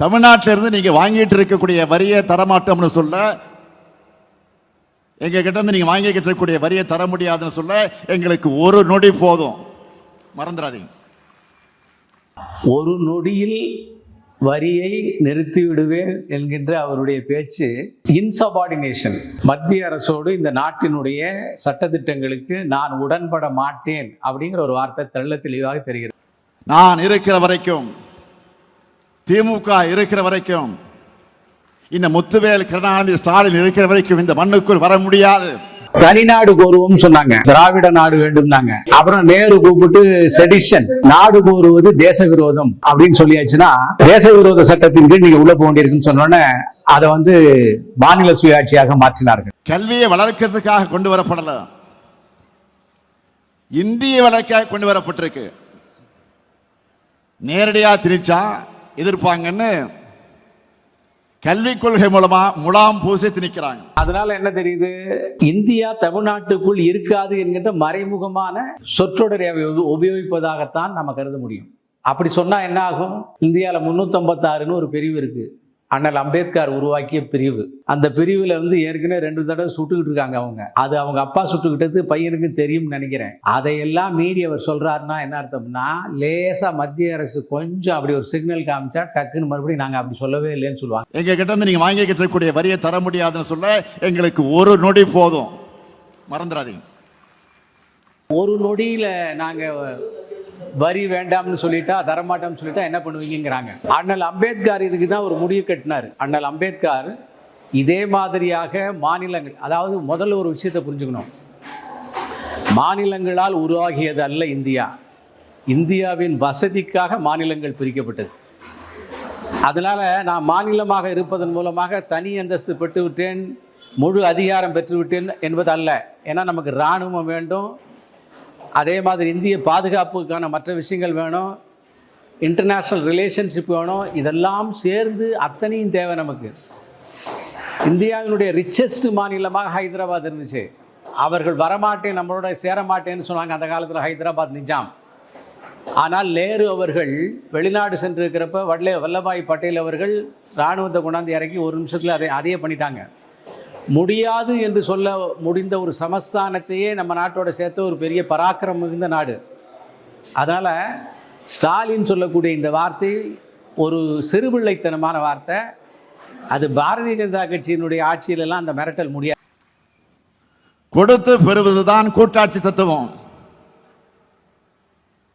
தமிழ்நாட்டில இருந்து நீங்க வாங்கிட்டு இருக்கக்கூடிய வரியை தரமாட்டோம்னு சொல்ல எங்க கிட்ட இருந்து நீங்க வாங்கிக்கிட்டு இருக்கக்கூடிய வரியை தர முடியாதுன்னு சொல்ல எங்களுக்கு ஒரு நொடி போதும். மறந்துடாதீங்க. ஒரு நொடியில் வரியை நிறுத்தி விடுவேன் என்கின்ற அவருடைய பேச்சு இன்சபார்டினேஷன் மத்திய அரசோடு இந்த நாட்டினுடைய சட்டத்திட்டங்களுக்கு நான் உடன்பட மாட்டேன் அப்படிங்கிற ஒரு வார்த்தை தெள்ள தெளிவாக தெரிகிறது. நான் இருக்கிற வரைக்கும் திமுக இருக்கிற வரைக்கும் இந்த முத்துவேல் கருணாநிதி ஸ்டாலின் இருக்கிற வரைக்கும் இந்த மண்ணுக்குள் வர முடியாது. தனிநாடு கோருவோம் சொன்னாங்க. திராவிட நாடு வேண்டும்னாங்க. அப்புறம் நேரு கூப்பிட்டு செடிஷன் நாடு கோருவது தேச விரோதம் அப்படின்னு சொல்லியாச்சுன்னா தேச விரோத சட்டத்தின் கீழ் நீங்க உள்ள போக வேண்டியிருக்குன்னு சொன்னோன்னே அதை வந்து மாநில சுயாட்சியாக மாற்றினார்கள். கல்வியை வளர்க்கறதுக்காக கொண்டு வரப்படல. இந்திய வளர்க்க கொண்டு வரப்பட்டிருக்கு. நேரடியா திணிச்சா எதிர்ப்பாங்கன்னு கல்விக் கொள்கை மூலமா முலாம் பூசி திணிக்கிறாங்க அதனால என்ன தெரியுது? இந்தியா தமிழ்நாட்டுக்குள் இருக்காது என்கின்ற மறைமுகமான சொற்றொடரை உப- உபயோகிப்பதாகத்தான் நம்ம கருத முடியும். அப்படி சொன்னா என்ன ஆகும்? இந்தியாவில் முன்னூத்தம்பத்தாறுன்னு ஒரு பிரிவு இருக்கு. அண்ணல் அம்பேத்கர் உருவாக்கிய பிரிவு. அந்த பிரிவில் வந்து ஏற்கனவே ரெண்டு தடவை சுட்டுக்கிட்டு இருக்காங்க அவங்க. அது அவங்க அப்பா சுட்டுக்கிட்டது பையனுக்கு தெரியும்னு நினைக்கிறேன். அதையெல்லாம் மீறி அவர் சொல்றாருன்னா என்ன அர்த்தம்னா லேசா மத்திய அரசு கொஞ்சம் அப்படி ஒரு சிக்னல் காமிச்சா டக்குன்னு மறுபடியும் நாங்கள் அப்படி சொல்லவே இல்லைன்னு சொல்லுவாங்க. எங்க கிட்ட இருந்து நீங்க வாங்கிக்கிட்டு இருக்கக்கூடிய வரியை தர முடியாதுன்னு சொல்ல எங்களுக்கு ஒரு நொடி போதும். மறந்துடாதீங்க. ஒரு நொடியில் நாங்கள் வரி வேண்டாம்னு சொல்லிட்டா தரமாட்டோம்னு சொல்லிட்டா என்ன பண்ணுவீங்கங்கிறாங்க. அண்ணல் அம்பேத்கர் இதுக்கு தான் ஒரு முடிவு கட்டினார். அண்ணல் அம்பேத்கர் இதே மாதிரியாக மாநிலங்கள் அதாவது முதல்ல ஒரு விஷயத்தை புரிஞ்சுக்கணும். மாநிலங்களால் உருவாகியது அல்ல இந்தியா. இந்தியாவின் வசதிக்காக மாநிலங்கள் பிரிக்கப்பட்டது. அதனால் நான் மாநிலமாக இருப்பதன் மூலமாக தனி அந்தஸ்து பெற்றுவிட்டேன் முழு அதிகாரம் பெற்றுவிட்டேன் என்பது அல்ல. ஏன்னா நமக்கு இராணுவம் வேண்டும் அதே மாதிரி இந்திய பாதுகாப்புக்கான மற்ற விஷயங்கள் வேணும். இன்டர்நேஷ்னல் ரிலேஷன்ஷிப் வேணும். இதெல்லாம் சேர்ந்து அத்தனையும் தேவை நமக்கு. இந்தியாவினுடைய ரிச்சஸ்ட் மாநிலமாக ஹைதராபாத் இருந்துச்சு. அவர்கள் வரமாட்டேன் நம்மளோட சேர மாட்டேன்னு சொன்னாங்க அந்த காலத்தில் ஹைதராபாத் நிஜாம். ஆனால் நேரு அவர்கள் வெளிநாடு சென்றிருக்கிறப்ப வல்லே வல்லபாய் பட்டேல் அவர்கள் இராணுவத்தை கொண்டாந்து இறக்கி ஒரு நிமிஷத்தில் அதை அதையே பண்ணிட்டாங்க. முடியாது என்று சொல்ல முடிந்த ஒரு சமஸ்தானத்தையே நம்ம நாட்டோட சேர்த்து ஒரு பெரிய பராக்கிரம் மிகுந்த நாடு. அதனால் ஸ்டாலின் சொல்லக்கூடிய இந்த வார்த்தை ஒரு சிறுபிள்ளைத்தனமான வார்த்தை. அது பாரதிய ஜனதா கட்சியினுடைய ஆட்சியிலெல்லாம் அந்த மிரட்டல் முடியாது. கொடுத்து பெறுவதுதான் கூட்டாட்சி தத்துவம்.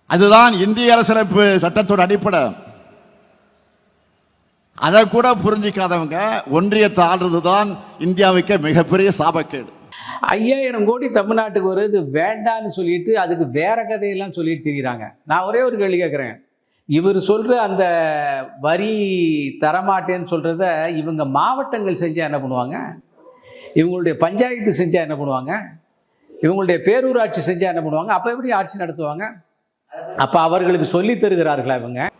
அதுதான் இந்திய அரசியலமைப்பு சட்டத்தோட அடிப்படை. அதை கூட புரிஞ்சிக்காதவங்க ஒன்றியத்தை ஆள்றது தான் இந்தியாவுக்கு மிகப்பெரிய சாபக்கேடு. ஐயாயிரம் கோடி தமிழ்நாட்டுக்கு வருது வேண்டான்னு சொல்லிட்டு அதுக்கு வேற கதையெல்லாம் சொல்லிட்டு திரிகிறாங்க நான் ஒரே ஒரு கேள்வி கேட்குறேன் இவர் சொல்கிற அந்த வரி தரமாட்டேன்னு சொல்கிறத இவங்க மாவட்டங்கள் செஞ்சால் என்ன பண்ணுவாங்க? இவங்களுடைய பஞ்சாயத்து செஞ்சால் என்ன பண்ணுவாங்க? இவங்களுடைய பேரூராட்சி செஞ்சால் என்ன பண்ணுவாங்க? அப்போ எப்படி ஆட்சி நடத்துவாங்க? அப்போ அவர்களுக்கு சொல்லி தருகிறார்களா இவங்க?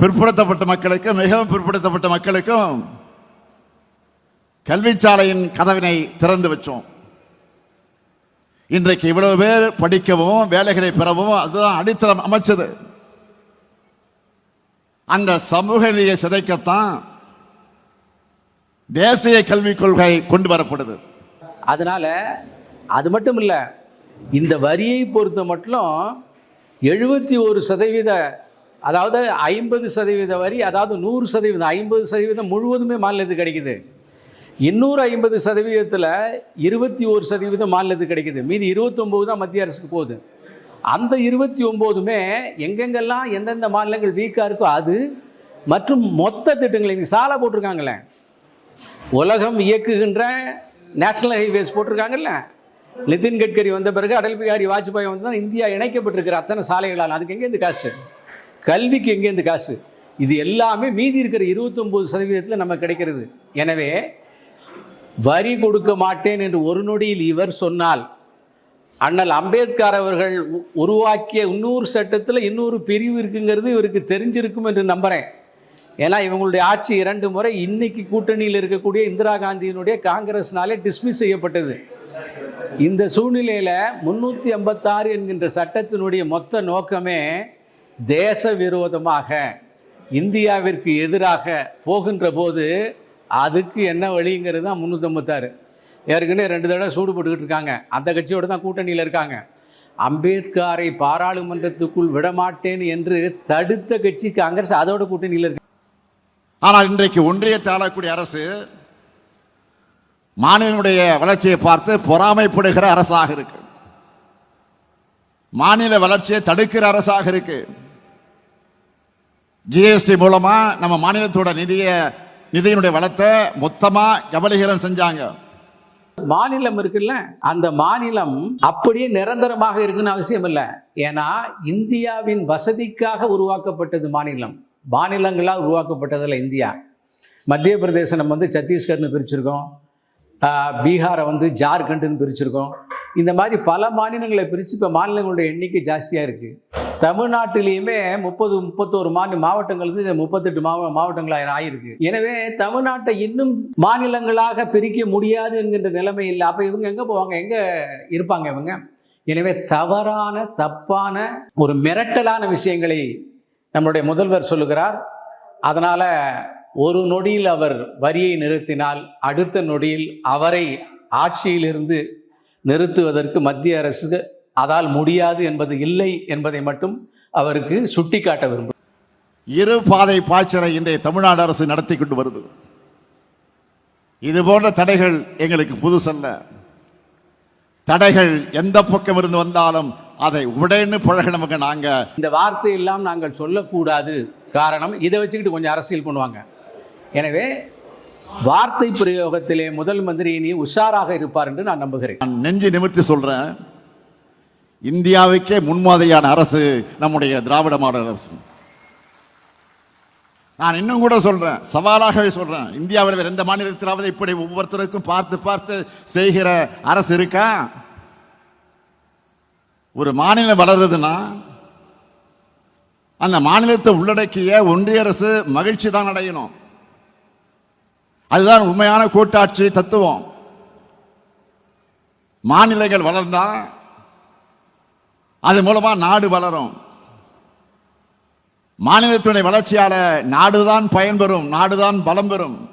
பிற்படுத்தப்பட்ட மக்களுக்கும் மிகவும் பிற்படுத்தப்பட்ட மக்களுக்கும் கல்விச்சாலையின் கதவினை திறந்து வச்சோம். இன்றைக்கு இவ்வளவு பேர் படிக்கவும் வேலைகளை பெறவும் அதுதான் அடித்தளம் அமைச்சது. அந்த சமூக நிலையை சிதைக்கத்தான் தேசிய கல்விக் கொள்கை கொண்டு வரப்படுது. அதனால அது மட்டும் இல்லை இந்த வரியை பொறுத்த மட்டும் எழுபத்தி ஒரு சதவீத அதாவது ஐம்பது சதவீத வரி அதாவது நூறு சதவீதம் ஐம்பது சதவீதம் முழுவதுமே மாநிலத்துக்கு கிடைக்குது. இன்னொரு ஐம்பது சதவீதத்தில் இருபத்தி ஒரு சதவீதம் மாநிலத்துக்கு கிடைக்குது. மீதி இருபத்தொம்போது தான் மத்திய அரசுக்கு போகுது. அந்த இருபத்தி ஒம்போதுமே எங்கெங்கெல்லாம் எந்தெந்த மாநிலங்கள் வீக்காக இருக்கோ அது மற்றும் மொத்த திட்டங்கள் இங்கே சாலை போட்டிருக்காங்களே உலகம் இயக்குகின்ற நேஷனல் ஹைவேஸ் போட்டிருக்காங்கல்ல. நிதின் கட்கரி வந்த பிறகு அடல் பிகாரி வாஜ்பாய் வந்து தான் இந்தியா இணைக்கப்பட்டிருக்கிற அத்தனை சாலைகளால் அதுக்கு எங்கே இந்த காசு கல்விக்கு எங்கேருந்து காசு? இது எல்லாமே மீதி இருக்கிற இருபத்தொம்போது சதவீதத்தில் நம்ம கிடைக்கிறது. எனவே வரி கொடுக்க மாட்டேன் என்று ஒரு நொடியில் இவர் சொன்னால் அண்ணல் அம்பேத்கர் அவர்கள் உருவாக்கிய இன்னொரு சட்டத்தில் இன்னொரு பிரிவு இருக்குங்கிறது இவருக்கு தெரிஞ்சிருக்கும் என்று நம்புகிறேன் ஏன்னா இவங்களுடைய ஆட்சி இரண்டு முறை இன்னைக்கு கூட்டணியில் இருக்கக்கூடிய இந்திரா காந்தியினுடைய காங்கிரஸ்னாலே டிஸ்மிஸ் செய்யப்பட்டது. இந்த சூழ்நிலையில் முன்னூற்றி ஐம்பத்தாறு என்கின்ற சட்டத்தினுடைய மொத்த நோக்கமே தேச விரோதமாக இந்தியாவிற்கு எதிராக போகின்ற போது அதுக்கு என்ன வழிங்கிறது தான் முந்நூற்றம்பத்தாறு ஏற்கனவே ரெண்டு தடவை சூடு போட்டுக்கிட்டு இருக்காங்க. அந்த கட்சியோட தான் கூட்டணியில் இருக்காங்க. அம்பேத்கரை பாராளுமன்றத்துக்குள் விடமாட்டேன் என்று தடுத்த கட்சி காங்கிரஸ் அதோட கூட்டணியில் இருக்கு. ஆனால் இன்றைக்கு ஒன்றியத்தை ஆளக்கூடிய அரசு மாநிலனுடைய வளர்ச்சியை பார்த்து பொறாமைப்படுகிற அரசாக இருக்கு. மாநில வளர்ச்சியை தடுக்கிற அரசாக இருக்குது ஜிஎஸ்டி மூலமாக நம்ம மாநிலத்தோட நிதியை நிதியினுடைய வளத்தை மொத்தமாக கபலீகரம் செஞ்சாங்க. மாநிலம் இருக்குல்ல அந்த மாநிலம் அப்படியே நிரந்தரமாக இருக்குன்னு அவசியம் இல்லை. ஏன்னா இந்தியாவின் வசதிக்காக உருவாக்கப்பட்டது மாநிலம். மாநிலங்களால் உருவாக்கப்பட்டதில்ல இந்தியா. மத்திய பிரதேசம் நம்ம வந்து சத்தீஸ்கர்னு பிரிச்சிருக்கோம். பீகாரை வந்து ஜார்க்கண்டுன்னு பிரிச்சிருக்கோம். இந்த மாதிரி பல மாநிலங்களை பிரித்து இப்போ மாநிலங்களுடைய எண்ணிக்கை ஜாஸ்தியாக இருக்குது தமிழ்நாட்டிலையுமே முப்பது முப்பத்தோரு மாநில மாவட்டங்களுக்கு முப்பத்தெட்டு மாவ மாவட்டங்களாக ஆயிருக்கு. எனவே தமிழ்நாட்டை இன்னும் மாநிலங்களாக பிரிக்க முடியாது என்கின்ற நிலைமை இல்லை. அப்போ இவங்க எங்கே போவாங்க? எங்கே இருப்பாங்க இவங்க? எனவே தவறான தப்பான ஒரு மிரட்டலான விஷயங்களை நம்முடைய முதல்வர் சொல்லுகிறார். அதனால் ஒரு நொடியில் அவர் வரியை நிறுத்தினால் அடுத்த நொடியில் அவரை ஆட்சியிலிருந்து நிறுத்துவதற்கு மத்திய அரசு அதால் முடியாது என்பது இல்லை என்பதை மட்டும் அவருக்கு சுட்டிக்காட்ட விரும்புகிறேன். இரு பாதை பாய்ச்சலை இன்றைய தமிழ்நாடு அரசு நடத்தி கொண்டு வருது. இது போன்ற தடைகள் எங்களுக்கு புதுசல்ல. தடைகள் எந்த பக்கம் இருந்து வந்தாலும் அதை உடனே பழகினவங்க நாங்க இந்த வார்த்தை எல்லாம் நாங்கள் சொல்லக்கூடாது. காரணம் இதை வச்சுக்கிட்டு கொஞ்சம் அரசியல் பண்ணுவாங்க. எனவே வார்த்தை பிரயோகத்திலே முதல் மந்திரி இனி உஷாராக இருப்பார் என்று நான் நம்புகிறேன். நான் நெஞ்சு நிமிர்த்தி சொல்றேன். இந்தியாவுக்கே முன்மாதிரியான அரசு நம்முடைய திராவிட மாடல் அரசு. நான் இன்னும் கூட சொல்றேன் சவாலாகவே சொல்றேன். இந்தியாவில் எந்த மாநிலத்திலாவது இப்படி ஒவ்வொருத்தருக்கும் பார்த்து பார்த்து செய்கிற அரசு இருக்கா? ஒரு மாநிலம் வளருதுன்னா அந்த மாநிலத்தை உள்ளடக்கிய ஒன்றிய அரசு மகிழ்ச்சி தான் அடையணும். அதுதான் உண்மையான கூட்டாட்சி தத்துவம். மாநிலங்கள் வளர்ந்தா அது மூலமா நாடு வளரும். மாநிலத்தினுடைய வளர்ச்சியால நாடுதான் பயன்பெறும் நாடுதான் பலம் பெறும்.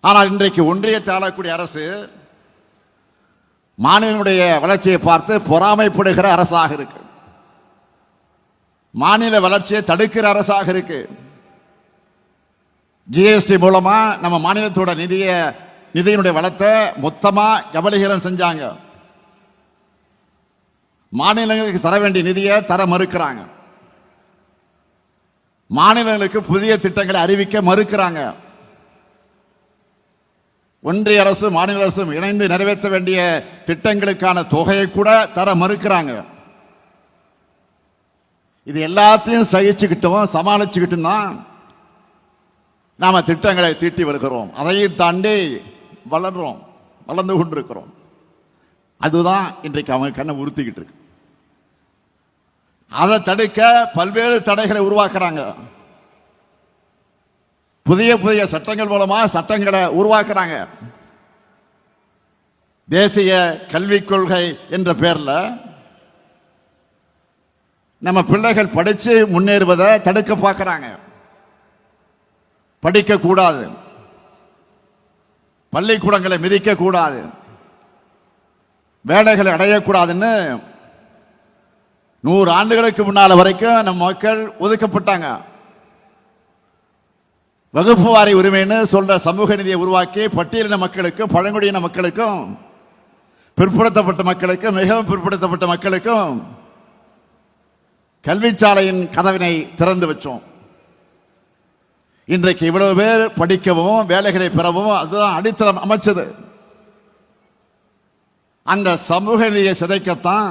ஆனால் இன்றைக்கு ஒன்றியத்தை ஆளக்கூடிய அரசு மாநிலனுடைய வளர்ச்சியை பார்த்து பொறாமைப்படுகிற அரசாக இருக்கு. மாநில வளர்ச்சியை தடுக்கிற அரசாக இருக்கு. ஜிஎஸ்டி மூலமா நம்ம மாநிலத்தோட நிதிய நிதியினுடைய வளத்தை மொத்தமா கபலீகரம் செஞ்சாங்க. மாநிலங்களுக்கு தர வேண்டிய நிதியை தர மறுக்கிறாங்க. மாநிலங்களுக்கு புதிய திட்டங்களை அறிவிக்க மறுக்கிறாங்க. ஒன்றிய அரசு மாநில அரசும் இணைந்து நிறைவேற்ற வேண்டிய திட்டங்களுக்கான தொகையை கூட தர மறுக்கிறாங்க. இது எல்லாத்தையும் சகிச்சுக்கிட்டோம் சமாளிச்சுக்கிட்டும் தான் நாம திட்டங்களை தீட்டி வருகிறோம். அதையும் தாண்டி வளர்றோம் வளர்ந்து கொண்டிருக்கிறோம். அதுதான் இன்றைக்கு அவங்க கண்ணை உறுத்திக்கிட்டு இருக்கு. அதை தடுக்க பல்வேறு தடைகளை உருவாக்குறாங்க. புதிய புதிய சட்டங்கள் மூலமா சட்டங்களை உருவாக்குறாங்க. தேசிய கல்விக் கொள்கை என்ற பேர்ல நம்ம பிள்ளைகள் படிச்சு முன்னேறுவதை தடுக்க பார்க்குறாங்க. படிக்க கூடாது பள்ளிக்கூடங்களை மிதிக்க கூடாது வேலைகளை அடையக்கூடாதுன்னு நூறு ஆண்டுகளுக்கு முன்னால வரைக்கும் நம்ம மக்கள் ஒதுக்கப்பட்டாங்க. வகுப்பு வாரி உரிமைன்னு சொல்ற சமூக நிதியை உருவாக்கி பட்டியலின மக்களுக்கும் பழங்குடியின மக்களுக்கும் பிற்படுத்தப்பட்ட மக்களுக்கும் மிகவும் பிற்படுத்தப்பட்ட மக்களுக்கும் கல்விச்சாலையின் கதவினை திறந்து வச்சோம். இன்றைக்கு இவ்வளவு பேர் படிக்கவும் வேலைகளை பெறவும் அதுதான் அடித்தளம் அமைச்சது. அந்த சமூக நிலையை சிதைக்கத்தான்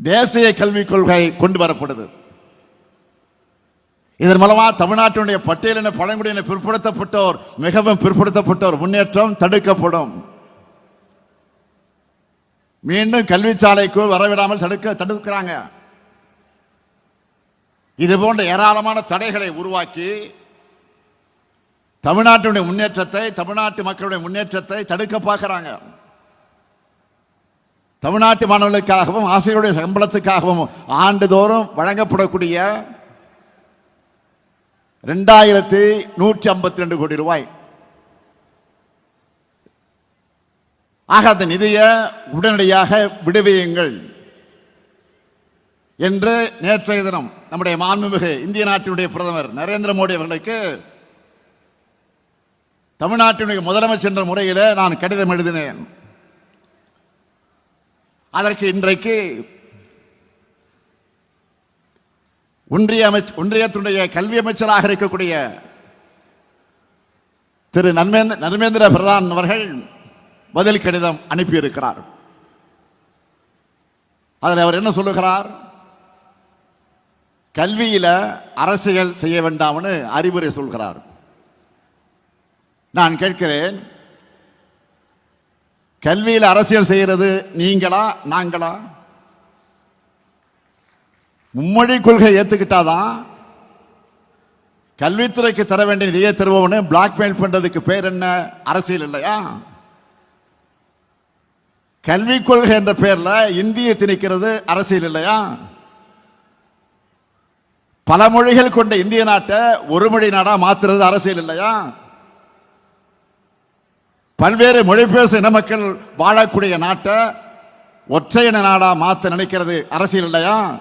தேசிய கல்விக் கொள்கை கொண்டு வரப்படுது. இதன் மூலமாக தமிழ்நாட்டினுடைய பட்டியலின பழங்குடியின பிற்படுத்தப்பட்டோர் மிகவும் பிற்படுத்தப்பட்டோர் முன்னேற்றம் தடுக்கப்படும். மீண்டும் கல்விச்சாலைக்கு வரவிடாமல் தடுக்க தடுக்கிறாங்க. இது போன்ற ஏராளமான தடைகளை உருவாக்கி தமிழ்நாட்டினுடைய முன்னேற்றத்தை தமிழ்நாட்டு மக்களுடைய முன்னேற்றத்தை தடுக்க பார்க்குறாங்க. தமிழ்நாட்டு மாணவர்களுக்காகவும் ஆசிரியருடைய சம்பளத்துக்காகவும் ஆண்டுதோறும் வழங்கப்படக்கூடிய ரெண்டாயிரத்தி நூற்றி ஐம்பத்தி ரெண்டு கோடி ரூபாய். ஆக அந்த நிதியை உடனடியாக விடுவியுங்கள் என்று நேற்றைய தினம் நம்முடைய மாண்புமிகு இந்திய நாட்டினுடைய பிரதமர் நரேந்திர மோடி அவர்களுக்கு தமிழ்நாட்டினுடைய முதலமைச்சர் என்ற முறையில் நான் கடிதம் எழுதினேன். அதற்கு இன்றைக்கு ஒன்றிய அமைச்சர் ஒன்றியத்துடைய கல்வி அமைச்சராக இருக்கக்கூடிய திரு நன்மேந்திர நர்மேந்திர பிரதான் அவர்கள் பதில் கடிதம் அனுப்பியிருக்கிறார். அதில் அவர் என்ன சொல்லுகிறார்? கல்வியில அரசியல் செய்ய வேண்டாம்னு அறிவுரை சொல்கிறார். நான் கேட்கிறேன் கல்வியில் அரசியல் செய்கிறது நீங்களா நாங்களா? மும்மொழி கொள்கை ஏத்துக்கிட்டாதான் கல்வித்துறைக்கு தர வேண்டிய நிதியை தருவோம்னு பிளாக்மெயில் பண்றதுக்கு பேர் என்ன? அரசியல் இல்லையா? கல்விக் கொள்கை என்ற பேர்ல இந்தியை திணிக்கிறது அரசியல் இல்லையா? பல மொழிகள் கொண்ட இந்திய நாட்டை ஒரு மொழி நாடா மாத்துறது அரசியல் இல்லையா? பல்வேறு மொழி பேசும் இன மக்கள் வாழக்கூடிய நாட்டை ஒற்றையின நாடா மாத்த நினைக்கிறது அரசியல் இல்லையா?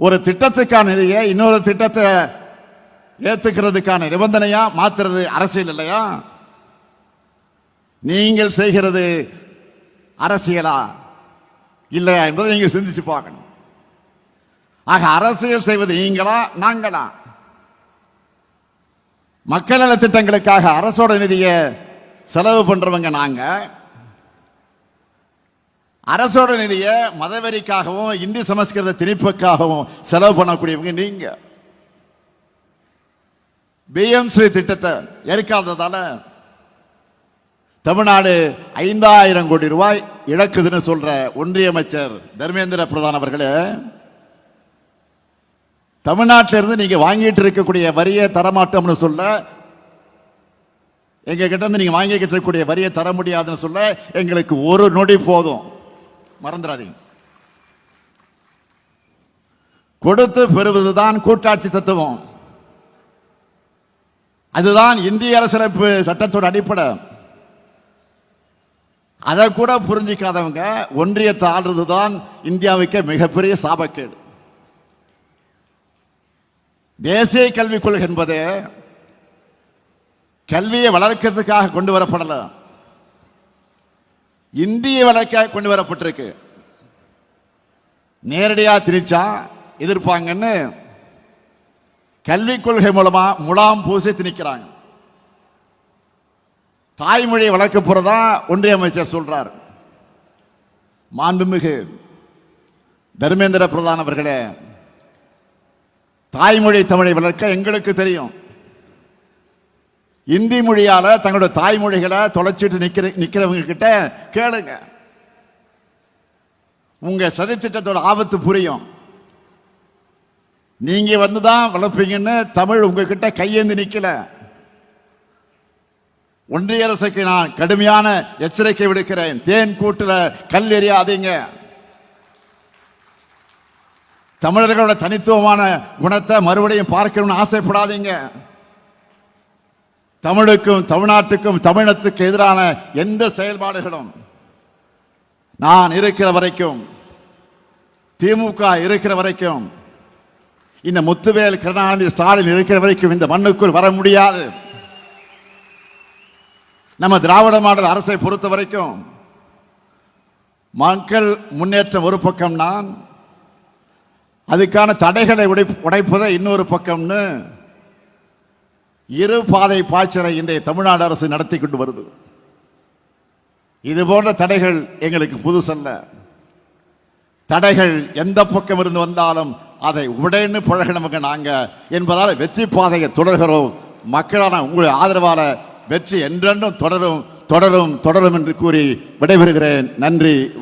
ஒரு திட்டத்துக்கான நிதியை இன்னொரு திட்டத்தை ஏத்துக்கிறதுக்கான நிபந்தனையா மாத்துறது அரசியல் இல்லையா? நீங்கள் செய்கிறது அரசியலா இல்லையா என்பதை நீங்கள் சிந்திச்சு பார்க்கணும். ஆக அரசியல் செய்வது நீங்களா நாங்களா? மக்கள் நல திட்டங்களுக்காக அரசோட நிதியை செலவு பண்றவங்க நாங்க. அரசோட நிதியை மதவெறிக்காகவும் இந்தி சமஸ்கிருத திணிப்புக்காகவும் செலவு பண்ணக்கூடியவங்க நீங்க. பிஎம்ஸ்ரீ திட்டத்தை ஏற்காததால தமிழ்நாடு ஐந்தாயிரம் கோடி ரூபாய் இழக்குதுன்னு சொல்ற ஒன்றிய அமைச்சர் தர்மேந்திர பிரதான் அவர்களே தமிழ்நாட்டிலிருந்து நீங்கள் நீங்க வாங்கிட்டு இருக்கக்கூடிய வரியை தரமாட்டோம்னு சொல்ல எங்க கிட்ட இருந்து நீங்க வாங்கிக்கிட்டு இருக்கக்கூடிய வரியை தர முடியாதுன்னு சொல்ல எங்களுக்கு ஒரு நொடி போதும். மறந்துடாதீங்க. கொடுத்து பெறுவதுதான் கூட்டாட்சி தத்துவம். அதுதான் இந்திய அரசியலமைப்பு சட்டத்தோட அடிப்படை. அதை கூட புரிஞ்சிக்காதவங்க ஒன்றியத்தை ஆள்றது தான் இந்தியாவுக்கு மிகப்பெரிய சாபக்கேடு. தேசிய கல்விக் கொள்கை என்பது கல்வியை வளர்க்கிறதுக்காக கொண்டு வரப்படல. இந்திய வளர்க்க கொண்டு வரப்பட்டிருக்கு. நேரடியாக திணிச்சா எதிர்ப்பாங்கன்னு கல்விக் கொள்கை மூலமா முலாம் பூசி திணிக்கிறாங்க. தாய்மொழியை வளர்க்க போறதா ஒன்றிய அமைச்சர் சொல்றார். மாண்புமிகு தர்மேந்திர பிரதான் அவர்களே தாய்மொழி தமிழை வளர்க்க எங்களுக்கு தெரியும். இந்தி மொழியால தங்களோட தாய்மொழிகளை தொலைச்சிட்டு நிக்கிற நிக்கிறவங்க கிட்ட கேளுங்க. உங்க சதித்திட்டத்தோட ஆபத்து புரியும். நீங்க வந்துதான் வளர்ப்பீங்கன்னு தமிழ் உங்ககிட்ட கையேந்து நிக்கல. ஒன்றிய அரசுக்கு நான் கடுமையான எச்சரிக்கை விடுக்கிறேன். தேன் கூட்டுல கல் எறியாதீங்க. தமிழர்களோட தனித்துவமான குணத்தை மறுபடியும் பார்க்கணும்னு ஆசைப்படாதீங்க. தமிழுக்கும் தமிழ்நாட்டுக்கும் தமிழத்துக்கு எதிரான எந்த செயல்பாடுகளும் நான் இருக்கிற வரைக்கும் திமுக இருக்கிற வரைக்கும் இந்த முத்துவேல் கருணாநிதி ஸ்டாலின் இருக்கிற வரைக்கும் இந்த மண்ணுக்குள் வர முடியாது. நம்ம திராவிட மாடல் அரசை பொறுத்த வரைக்கும் மக்கள் முன்னேற்றம் ஒரு பக்கம் நான் அதுக்கான தடைகளை உடை உடைப்பதை இன்னொரு பக்கம்னு இரு பாதை பாய்ச்சலை இன்றைய தமிழ்நாடு அரசு நடத்தி கொண்டு வருது. இது போன்ற தடைகள் எங்களுக்கு புதுசல்ல. தடைகள் எந்த பக்கம் இருந்து வந்தாலும் அதை உடனே பழகினவங்க நாங்க. என்பதால் வெற்றி பாதையை தொடர்கிறோம். மக்களான உங்களுடைய ஆதரவால வெற்றி என்றென்றும் தொடரும் தொடரும் தொடரும் என்று கூறி விடைபெறுகிறேன். நன்றி